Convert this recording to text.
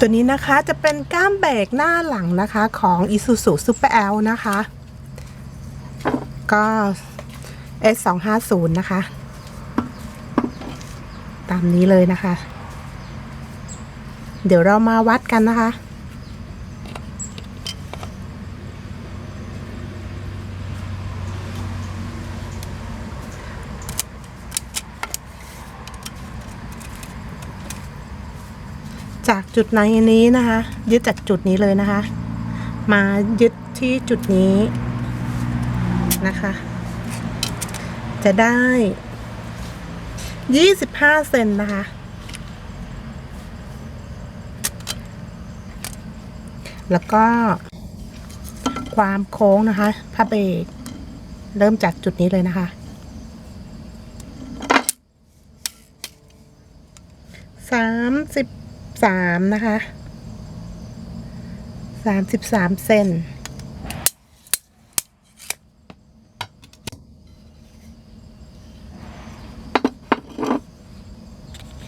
ตัวนี้นะคะจะเป็นก้ามเบรกหน้าหลังนะคะของ Isuzu Super L นะคะ ก็ S 2 5 0 นะคะ ตามนี้เลยนะคะ เดี๋ยวเรามาวัดกันนะคะ จากจุดไหนนี้นะคะ ยึดจากจุดนี้เลยนะคะ มายึดที่จุดนี้นะคะ จะได้ 25 เซนนะคะ แล้วก็ ความโค้งนะคะผ้าเบรกเริ่มจากจุดนี้เลยนะคะ สามสิบ สามนะคะสามสิบสามเซน